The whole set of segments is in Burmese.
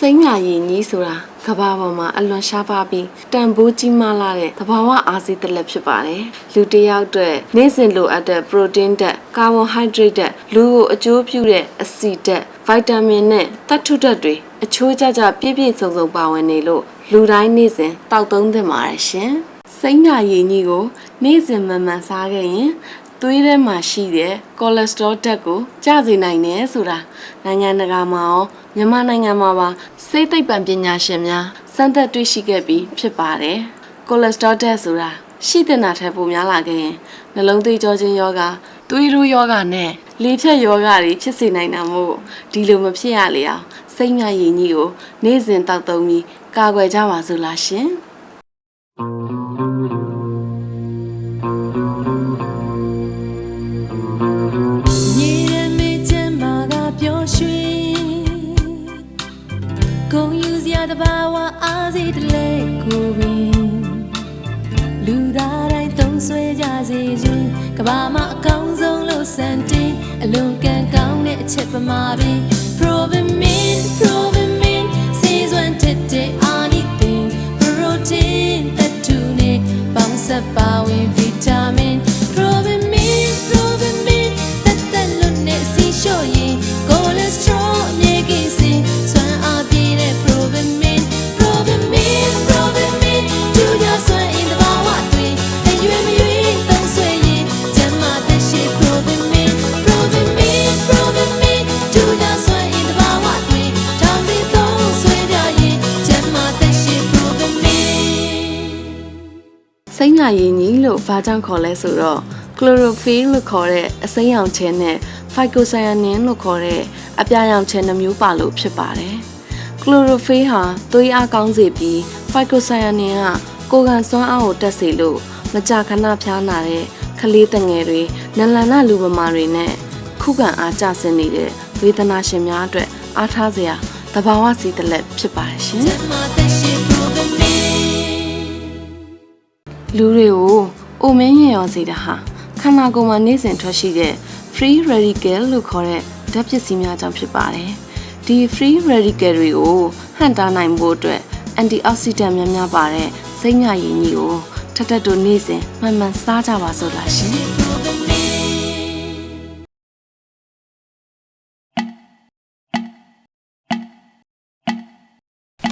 စိမ့်ညာရည်ကြီးဆိုတာကဘာပေါ်မှာအလွန်ရှားပါပြီးတန်ဖိုးကြီးမားလာတဲ့သဘာဝအားစေးတစ်လက်ဖြစ်ပါတယ်။လူတစ်ယောက်အတွက်နေ့စဉ်လိုအပ်တဲ့ပရိုတင်းဓာတ်၊ကာဗွန်ဟိုက်ဒရိတ်ဓာတ်၊လူကိုအကျိုးပြုတဲ့အဆီဓာတ်၊ဗိုက်တာမင်နဲ့သတ္ထုဓာတ်တွေအချိုးကျကျပြည့်ပြည့်စုံစုံပါဝင်နေလို့လူတိုင်းနေ့စဉ်တောက်သုံးသင့်ပါတယ်ရှင်။စိမ့်ညာရည်ကြီးကိုနေ့စဉ်မှန်မှန်စားခဲ့ရင် သွေးထဲမှာရှိတဲ့ကိုလက်စတရောဓာတ်ကိုကျစေနိုင်တယ်ဆိုတာနိုင်ငံတကာမှာရောမြန်မာနိုင်ငံမှာပါစိတ်သိပ္ပံပညာရှင်များစမ်းသပ်တွေ့ရှိခဲ့ပြီးဖြစ်ပါတယ်။ကိုလက်စတရောဓာတ်ဆိုတာရှိတဲ့နာထက်ပိုများလာခဲ့ရင်နှလုံးသွေးကြောခြင်းယောဂသွေးရိုးယောဂနဲ့လေဖြတ်ယောဂတွေဖြစ်စေနိုင်တာမို့ဒီလိုမဖြစ်ရလေအောင်စိတ်ညရည်ကြီးကို နေ့စဉ်တောက်သုံးပြီးကာကွယ်ကြပါစို့လားရှင်။ ကိုပင်လူသားတိုင်းသုံးဆွဲကြစေခြင်းကဘာမှာအကောင်းဆုံးလို့စံတင်အလွန်ကံကောင်းတဲ့အချက်ပမာပင် Proven Min Proven Min စေစွမ်းတစ်တဲ့အာနိသင် Protein သက်တူနဲ့ပေါင်းစပ်ပါဝင် Vitamin မ့်ညာရည်ကြီးလို့ဘာကြောင့်ခေါ်လဲဆိုတော့ chlorophyll လို့ခေါ်တဲ့အစိမ်းရောင်ခြင်းနဲ့ phycocyanin လို့ခေါ်တဲ့အပြာရောင်ခြင်းနှမျိုးပါလို့ဖြစ်ပါတယ်။ chlorophyll ဟာသွေးအားကောင်းစေပြီး phycocyanin ကကိုယ်ခံစွမ်းအားကိုတက်စေလို့မကြာခဏဖျားနာတဲ့ကလေးတငယ်တွေနလန်နာလူပမာတွေနဲ့ခုခံအားကျဆင်းနေတဲ့ဝေဒနာရှင်များအတွက်အားထားစရာသဘာဝစီတစ်လက်ဖြစ်ပါတယ်ရှင်။ လူတွေကိုအိုမင်းရင်ရောစေတာဟာခန္ဓာကိုယ်မှာနေ့စဉ်ထွက်ရှိတဲ့ free radical လို့ခေါ်တဲ့ဓာတ်ပစ္စည်းများကြောင့်ဖြစ်ပါတယ်။ဒီ free radical တွေကိုဟန့်တားနိုင်ဖို့အတွက် antioxidant များများပါတဲ့စိတ်ညရည်ကြီးကိုထပ်ထပ်တို့နေ့စဉ်မှန်မှန်စားကြပါစို့လားရှင်။ Proven Min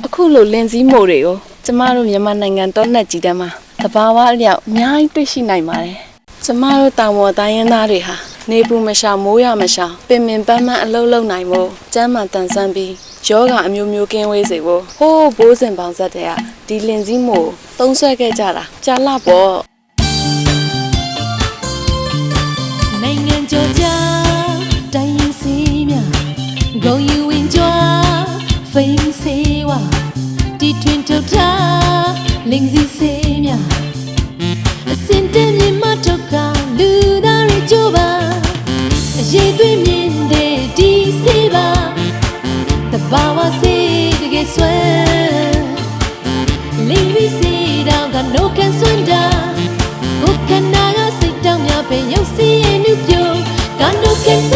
အခုလိုလင်စည်းမို့တွေကို ကျမတို့မြန်မာနိုင်ငံတောနက်ကြီးတန်းမှာသဘာဝအလျောက်အများကြီးတွေ့ရှိနိုင်ပါတယ်။ကျမတို့တောင်ပေါ်တိုင်းရင်းသားတွေဟာနေပူမရှောင်မိုးရမရှောင်ပင်ပင်ပန်းပန်းအလုံးလုံးနိုင်ဖို့ကျမ်းမာတန်ဆန်းပြီးယောဂအမျိုးမျိုးကင်းဝေးစေဖို့ဟိုးဘိုးစဉ်ပေါင်းဆက်တဲ့ကဒီလင်စည်းမို့သုံးဆွဲခဲ့ကြတာကြာလပေါ့နိုင်ငံကျော်ကြားတိုင်းရင်းစီများဂုံယူဝင်ကြွားဖိန်စေဝါ တီထွင်ထုတ်ထားလင်းစီစေများအစင်တည်းမြင်မတော့ကလူသားတွေကြိုးပါအရေးသွေးမြင်တဲ့ဒီစေပါတဘာဝစေတကယ်ဆွဲလင်းစီစေတော့ကနိုကန်စွန်တာကိုယ်ခန္ဓာကစိတ်တောင်းများပဲရုပ်စီရဲ့နှုတ်ပြကနုကစီ